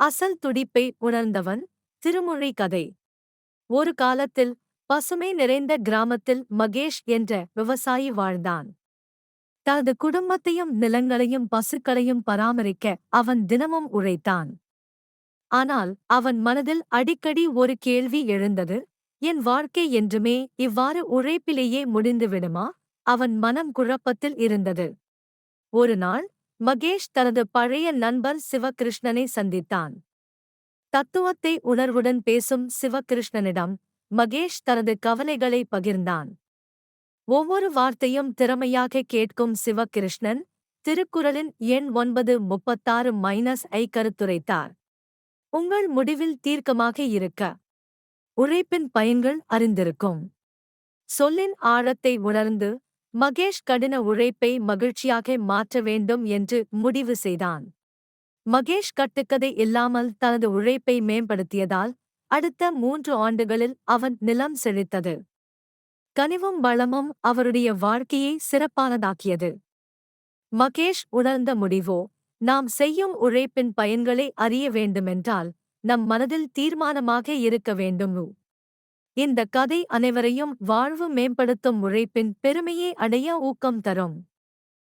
அசல் துடிப்பை உணர்ந்தவன் திருமொழி கதை. ஒரு காலத்தில் பசுமை நிறைந்த கிராமத்தில் மகேஷ் என்ற விவசாயி வாழ்ந்தான். தனது குடும்பத்தையும் நிலங்களையும் பசுக்களையும் பராமரிக்க அவன் தினமும் உழைத்தான். ஆனால் அவன் மனதில் அடிக்கடி ஒரு கேள்வி எழுந்தது என் வாழ்க்கை என்றுமே இவ்வாறு உழைப்பிலேயே முடிந்துவிடுமா? அவன் மனம் குழப்பத்தில் இருந்தது. ஒரு நாள் மகேஷ் தனது பழைய நண்பர் சிவகிருஷ்ணனை சந்தித்தான். தத்துவத்தை உணர்வுடன் பேசும் சிவகிருஷ்ணனிடம் மகேஷ் தனது கவலைகளை பகிர்ந்தான். ஒவ்வொரு வார்த்தையும் திறமையாக கேட்கும் சிவகிருஷ்ணன் திருக்குறளின் எண் ஒன்பது முப்பத்தாறு மைனஸ் ஐ கருத்துரைத்தார். உங்கள் முடிவில் தீர்க்கமாக இருக்க உழைப்பின் பயன்கள் அறிந்திருக்கும். சொல்லின் ஆழத்தை உணர்ந்து மகேஷ் கடின உழைப்பை மகிழ்ச்சியாக மாற்ற வேண்டும் என்று முடிவு செய்தான். மகேஷ் கட்டுக்கதை இல்லாமல் தனது உழைப்பை மேம்படுத்தியதால் அடுத்த மூன்று ஆண்டுகளில் அவன் நிலம் செழித்தது. கனிவும் வளமும் அவருடைய வாழ்க்கையை சிறப்பானதாக்கியது. மகேஷ் உணர்ந்த முடிவோ நாம் செய்யும் உழைப்பின் பயன்களை அறிய வேண்டுமென்றால் நம் மனதில் தீர்மானமாக இருக்க வேண்டும்? இந்த கதை அனைவரையும் வாழ்வு மேம்படுத்தும் உழைப்பின் பெருமையை அடைய ஊக்கம் தரும்.